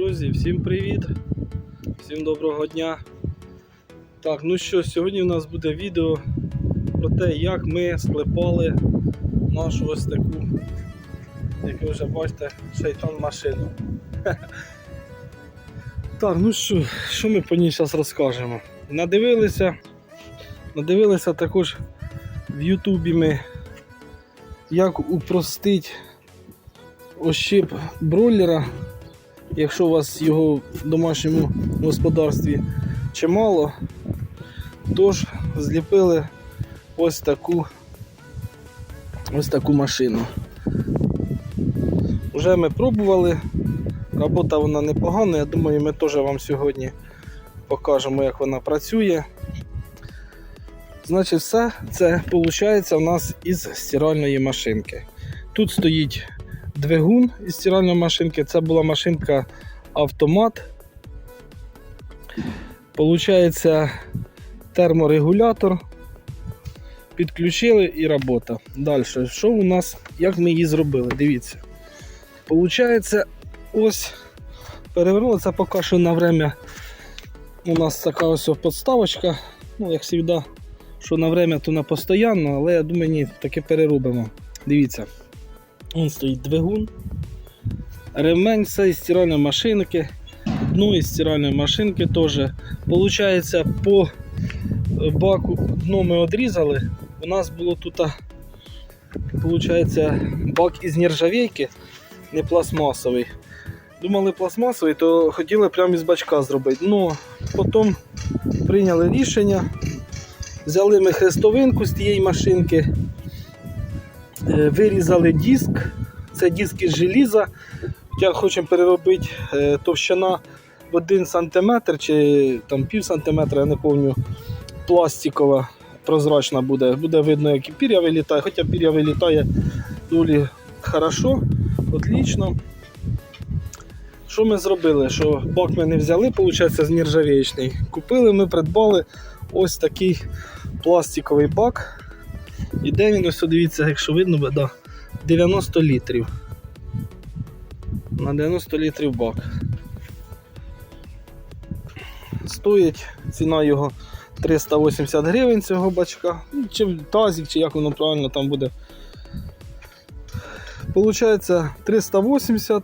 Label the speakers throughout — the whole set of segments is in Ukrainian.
Speaker 1: Друзі, всім привіт! Всім доброго дня. Так, ну що, сьогодні у нас буде відео про те, як ми склепали нашу ось таку, як ви вже бачите, шайтан машину. Так, ну що, що ми по ній зараз розкажемо? Надивилися, надивилися також в Ютубі ми, як упростить ощип бройлера якщо у вас його в домашньому господарстві чимало, тож зліпили ось таку ось таку машину. Вже ми пробували, робота вона непогана, я думаю, ми теж вам сьогодні покажемо, як вона працює. Значить, все це виходить у нас із стиральної машинки. Тут стоїть двигун із стиральної машинки. Це була машинка автомат. Получається терморегулятор. Підключили і робота. Далі, що у нас, як ми її зробили? Дивіться. Получається, ось перевернули це поки що на время. У нас така ось подставочка. Ну, як завжди, що на время, то на постоянно, але я думаю, ні, таки переробимо. Дивіться. Вон стоїть двигун. Ремень із стиральної машинки. Дно із стиральної машинки теж. Получається, по баку дно ми відрізали. У нас було тут получається, бак із нержавейки, не пластмасовий. Думали пластмасовий, то хотіли прямо із бачка зробити. Ну, потім прийняли рішення. Взяли ми хрестовинку з тієї машинки. Е, вирізали диск. Це диск із желіза. Хочемо переробити е, товщина в 1 см чи там пів сантиметра, я не пам'ятаю, пластикова, прозрачна буде. Буде видно, як і пір'я вилітає, хоча пір'я вилітає доволі хорошо, отлично. Що ми зробили? Що бак ми не взяли, виходить, з нержавеєчний. Купили, ми придбали ось такий пластиковий бак. І де він ось дивіться, якщо видно, да, 90 літрів. На 90 літрів бак. Стоїть ціна його 380 гривень цього бачка. Ну, Чи тазик, чи як воно правильно там буде. Получається 380.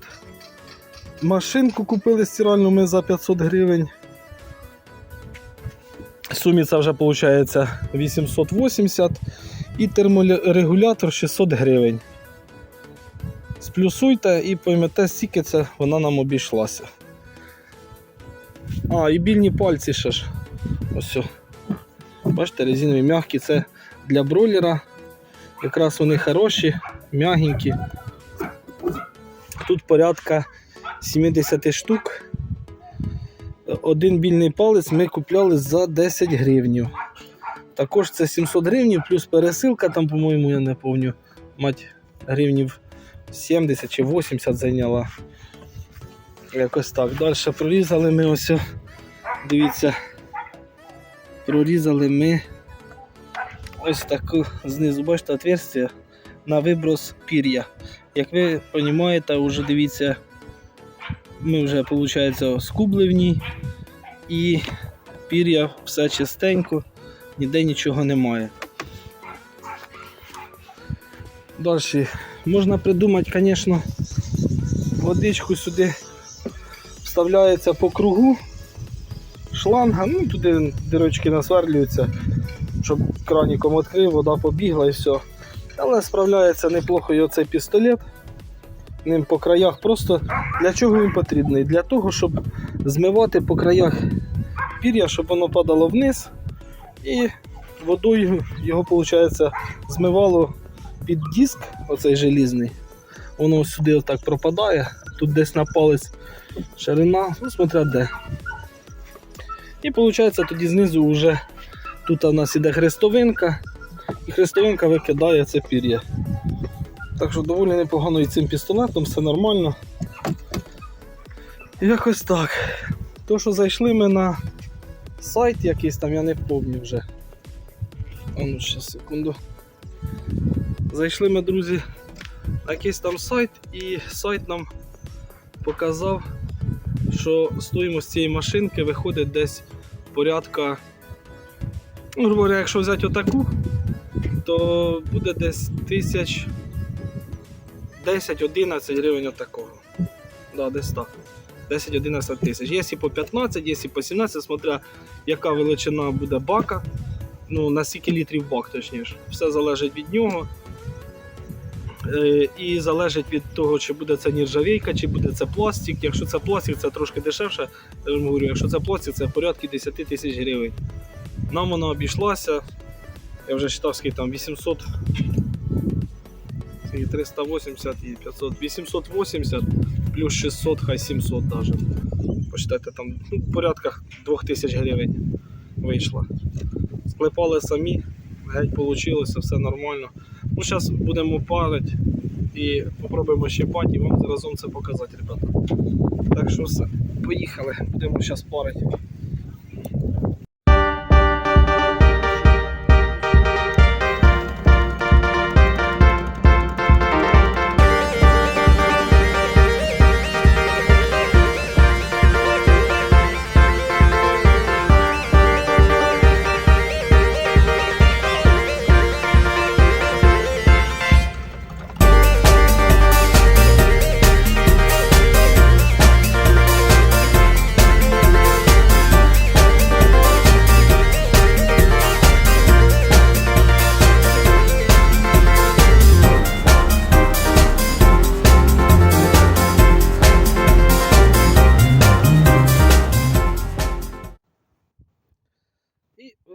Speaker 1: Машинку купили стиральну ми за 500 гривень. В сумі це вже виходить 880 і терморегулятор 600 гривень. Сплюсуйте і поймете, скільки це вона нам обійшлася. А, і більні пальці ще ж. Ось. Бачите, резинові м'які, це для бройлера. Якраз вони хороші, м'ягенькі. Тут порядка 70 штук. Один більний палець ми купляли за 10 гривень. Також це 700 гривень, плюс пересилка, там, по-моєму, я не пам'ятаю, мать гривнів 70 чи 80 зайняла. Якось так. Далі прорізали ми ось. Дивіться, прорізали ми ось таку знизу, бачите, отверстие на виброс пір'я. Як ви розумієте, вже дивіться, ми вже, виходить, скубли в ній і пір'я все чистенько ніде нічого немає. Далі можна придумати, звісно, водичку сюди вставляється по кругу шланга, ну туди дирочки насверлюються, щоб краніком відкрив, вода побігла і все. Але справляється неплохо і оцей пістолет. Ним по краях просто для чого він потрібний? Для того, щоб змивати по краях пір'я, щоб воно падало вниз і водою його, виходить, змивало під диск, оцей желізний. Воно сюди отак пропадає, тут десь на палець ширина, ну смотря де. І виходить, тоді знизу вже тут у нас іде хрестовинка, і хрестовинка викидає це пір'я. Так що доволі непогано і цим пістолетом, все нормально. Якось так. То, що зайшли ми на сайт якийсь там, я не пам'ятаю вже. А ну ще секунду. Зайшли ми, друзі, на якийсь там сайт, і сайт нам показав, що стоїмость цієї машинки виходить десь порядка. Ну, говоря, якщо взяти отаку, то буде десь тисяч 10-11 гривень отакого. Да, десь так. 10-11 тисяч. І по 15, є і по 17, смотря яка величина буде бака. Ну, на скільки літрів бак, точніше. Все залежить від нього. Е, І залежить від того, чи буде це нержавійка, чи буде це пластик. Якщо це пластик, це трошки дешевше. Я вам говорю, якщо це пластик, це порядки 10 тисяч гривень. Нам вона обійшлася. Я вже читав, скільки там 800. скільки, 380 і 500. 880 плюс 600, хай 700 даже. Почитайте, там ну, в порядках 2000 гривень вийшло. Склепали самі, геть вийшло, все нормально. Ну, зараз будемо парити і попробуємо щипати і вам разом це показати, ребята. Так що все, поїхали, будемо зараз парити.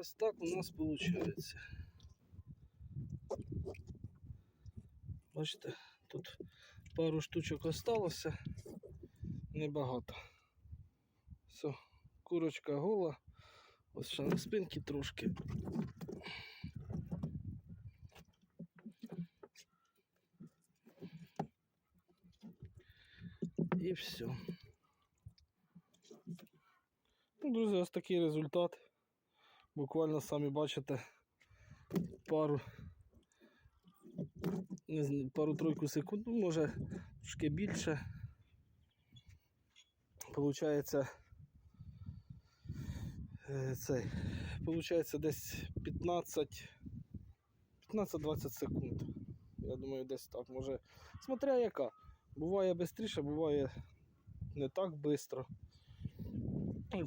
Speaker 1: Ось так у нас виходить. Бачите, тут пару штучок осталося, небагато. Все, курочка гола. Ось ще на спинці трошки. І все. Ну, друзі, ось такий результат. Буквально самі бачите пару пару-тройку секунд, ну, може трошки більше. Получається е, цей, получається десь 15 15-20 секунд. Я думаю, десь так. Може, смотря яка. Буває швидше, буває не так швидко.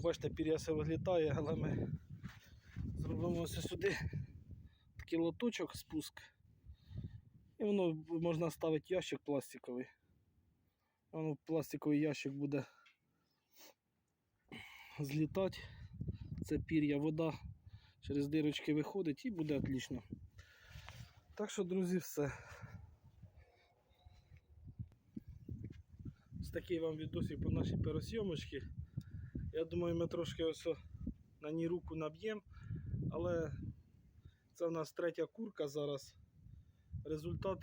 Speaker 1: Бачите, пір'я все вилітає, але ми зробимо ось сюди такий лоточок спуск. І воно можна ставити ящик пластиковий. Воно пластиковий ящик буде злітати. Це пір'я, вода через дирочки виходить і буде отлично. Так що, друзі, все. Ось такий вам відосик по нашій пересйомочці. Я думаю, ми трошки ось на ній руку наб'ємо, але це в нас третя курка зараз. Результат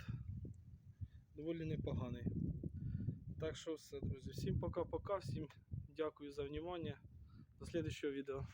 Speaker 1: доволі непоганий. Так що все, друзі. Всім пока-пока, всім дякую за увагу. До слідчого відео.